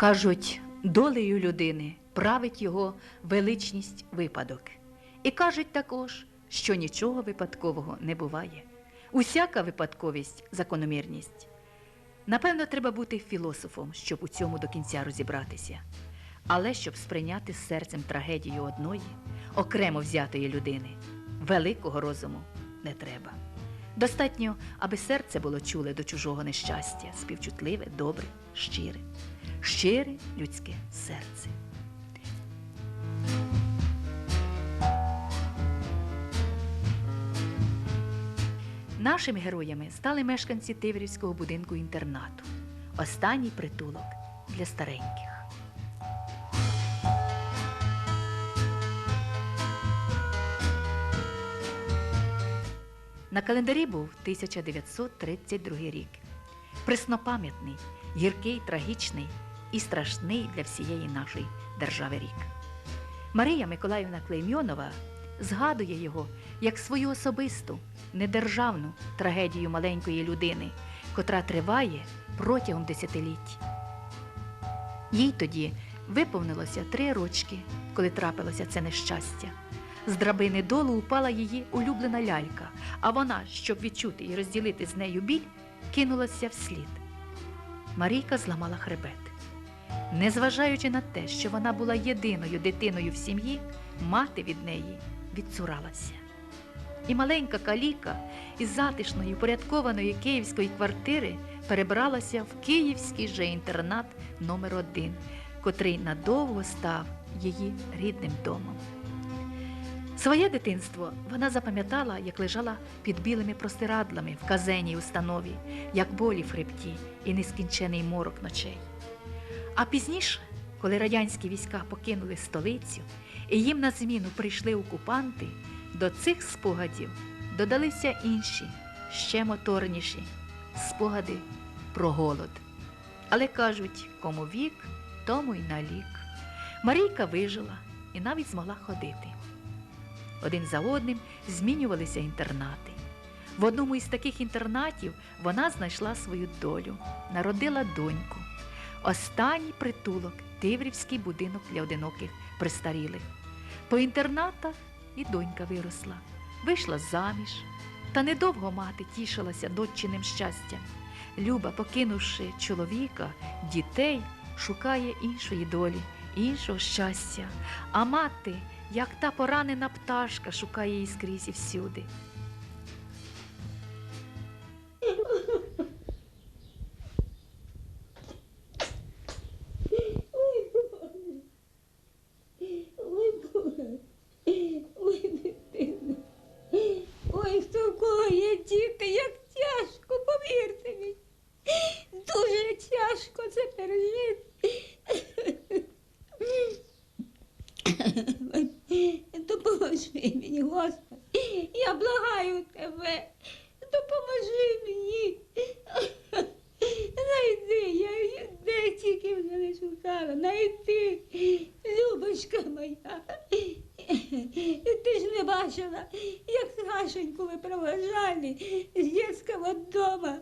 Кажуть, долею людини править його величність випадок. І кажуть також, що нічого випадкового не буває. Усяка випадковість закономірність. Напевно, треба бути філософом, щоб у цьому до кінця розібратися. Але щоб сприйняти з серцем трагедію одної, окремо взятої людини, великого розуму не треба. Достатньо, аби серце було чуле до чужого нещастя, співчутливе, добре, щире, щире людське серце. Нашими героями стали мешканці Тиврівського будинку інтернату, останній притулок для стареньких. На календарі був 1932 рік. Преснопам'ятний, гіркий, трагічний і страшний для всієї нашої держави рік. Марія Миколаївна Клеймьонова згадує його як свою особисту, недержавну трагедію маленької людини, котра триває протягом десятиліть. Їй тоді виповнилося три рочки, коли трапилося це нещастя. З драбини долу упала її улюблена лялька, а вона, щоб відчути і розділити з нею біль, кинулася вслід. Марійка зламала хребет. Незважаючи на те, що вона була єдиною дитиною в сім'ї, мати від неї відцуралася. І маленька каліка із затишної, упорядкованої київської квартири перебралася в київський же інтернат номер 1 котрий надовго став її рідним домом. Своє дитинство вона запам'ятала, як лежала під білими простирадлами в казенній установі, як болі в хребті і нескінчений морок ночей. А пізніше, коли радянські війська покинули столицю і їм на зміну прийшли окупанти, до цих спогадів додалися інші, ще моторніші спогади про голод. Але кажуть, кому вік, тому й налік. Марійка вижила і навіть змогла ходити. Один за одним змінювалися інтернати. В одному із таких інтернатів вона знайшла свою долю, народила доньку. Останній притулок Тиврівський будинок для одиноких престарілих. По інтернатах і донька виросла, вийшла заміж. Та недовго мати тішилася доччиним щастям. Люба, покинувши чоловіка, дітей, шукає іншої долі, іншого щастя. А мати, як та поранена пташка, шукає її скрізь і всюди. Допоможи мені, Господи. Я благаю тебе. Допоможи мені. Найди, я де тільки вже не шукала. Найди, Любочка моя. Ти ж не бачила, як Сашеньку ви проважали з дитячого дома.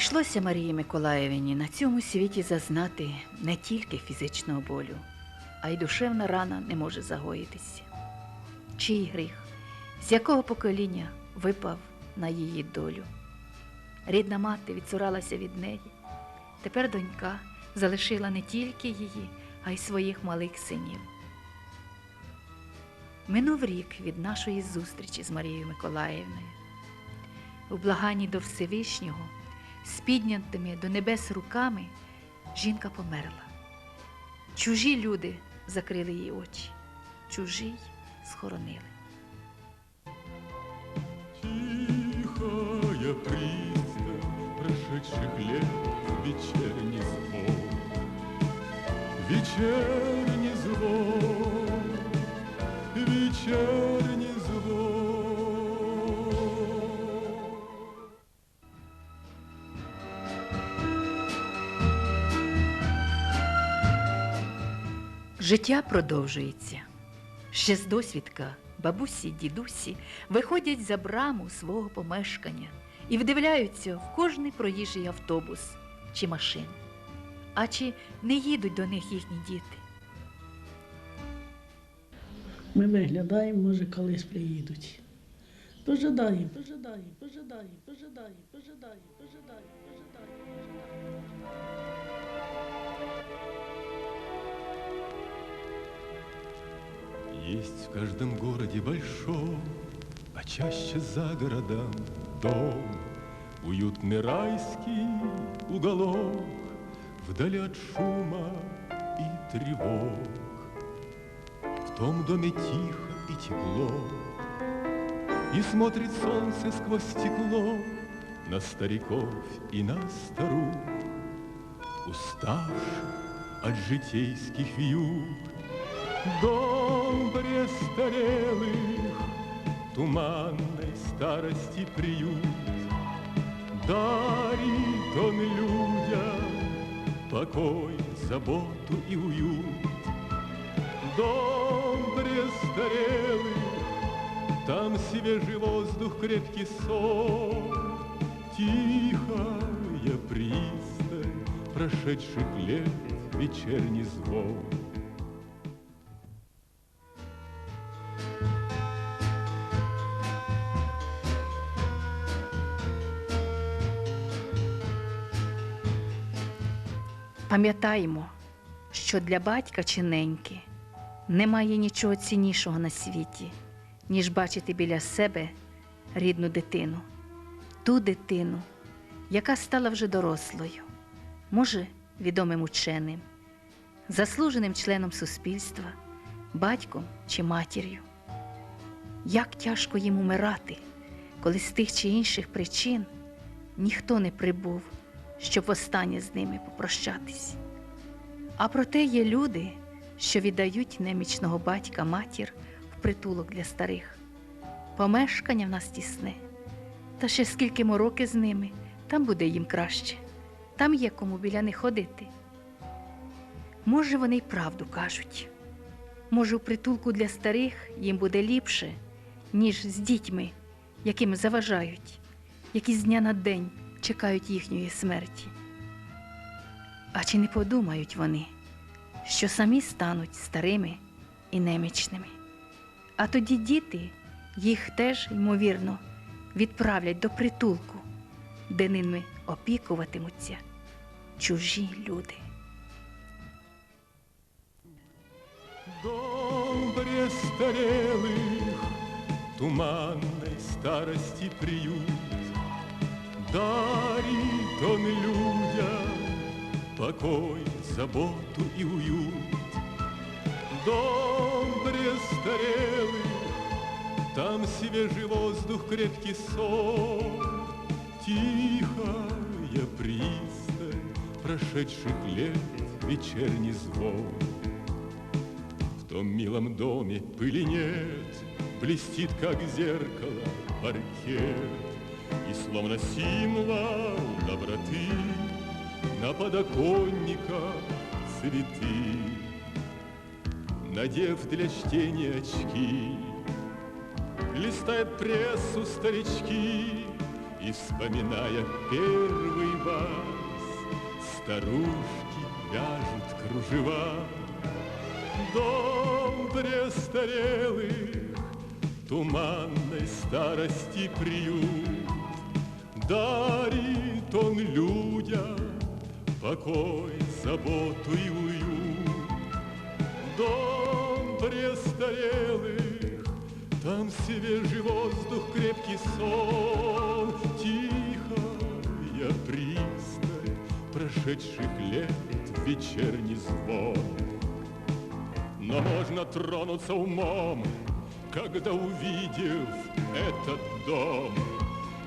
Прийшлося Марії Миколаєвні на цьому світі зазнати не тільки фізичного болю, а й душевна рана не може загоїтися. Чий гріх, з якого покоління випав на її долю? Рідна мати відцуралася від неї. Тепер донька залишила не тільки її, а й своїх малих синів. Минув рік від нашої зустрічі з Марією Миколаївною. У благанні до Всевишнього з піднятими до небес руками жінка померла. Чужі люди закрили її очі, чужі схоронили. Тихая пристань прошедших лет вечерний звон, вечерний звон, Життя продовжується. Ще з досвідка бабусі, дідусі виходять за браму свого помешкання і вдивляються в кожний проїжджий автобус чи машину. А чи не їдуть до них їхні діти? Ми виглядаємо, може, колись приїдуть. Пожидаємо, пожидаємо, пожидаємо, пожидаємо, пожидаємо, пожидаємо, пожидаємо. Есть в каждом городе большом, а чаще за городом дом, Уютный райский уголок, вдали от шума и тревог. В том доме тихо и тепло, И смотрит солнце сквозь стекло На стариков и на старух, Уставших от житейских вьюг. Дом престарелых, туманной старости приют, Дарит он людям покой, заботу и уют. Дом престарелых, там свежий воздух, крепкий сон, Тихая пристань прошедших лет, вечерний звон. Пам'ятаємо, що для батька чи неньки немає нічого ціннішого на світі, ніж бачити біля себе рідну дитину, ту дитину, яка стала вже дорослою, може, відомим ученим, заслуженим членом суспільства, батьком чи матір'ю. Як тяжко їм умирати, коли з тих чи інших причин ніхто не прибув, щоб востаннє з ними попрощатись. А проте є люди, що віддають немічного батька матір в притулок для старих. Помешкання в нас тісне, та ще скільки мороки з ними, там буде їм краще, там є кому біля них ходити. Може, вони й правду кажуть. Може, у притулку для старих їм буде ліпше, ніж з дітьми, яким заважають, які з дня на день чекають їхньої смерті. А чи не подумають вони, що самі стануть старими і немічними? А тоді діти їх теж, ймовірно, відправлять до притулку, де ними опікуватимуться чужі люди. Дом престарелых, туманной старости приют, Дарит он людям покой, заботу и уют. Дом престарелых, там свежий воздух, крепкий сон, Тихая пристань прошедших лет, вечерний звон. В том милом доме пыли нет, Блестит, как зеркало, паркет, И словно символ доброты На подоконниках цветы. Надев для чтения очки, Листает прессу старички И, вспоминая первый вас, Старушки вяжут кружева. Дом престарелых, туманной старости приют, Дарит он людям покой, заботу и уют. Дом престарелых, там свежий воздух, крепкий сон, Тихая пристань прошедших лет, вечерний звон. Но можно тронуться умом, когда увидев этот дом,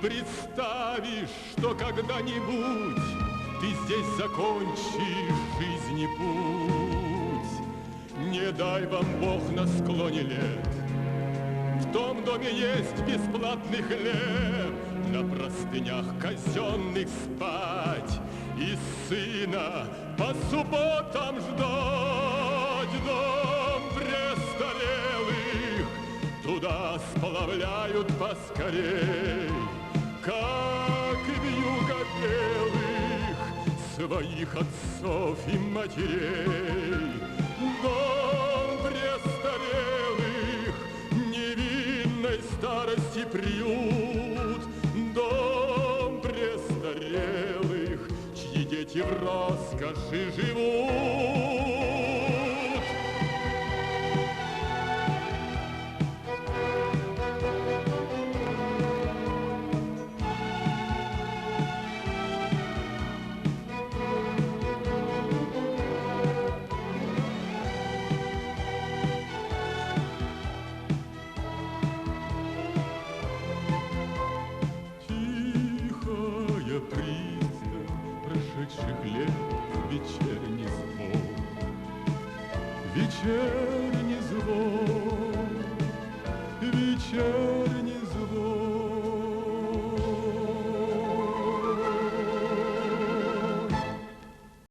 представишь, что когда-нибудь Ты здесь закончишь жизни путь. Не дай вам Бог на склоне лет, В том доме есть бесплатный хлеб, На простынях казенных спать И сына по субботам ждать дом престарелых. Туда сплавляют поскорей своих отцов и матерей. Дом престарелых, невинной старости приют, дом престарелых, чьи дети в роскоши живут.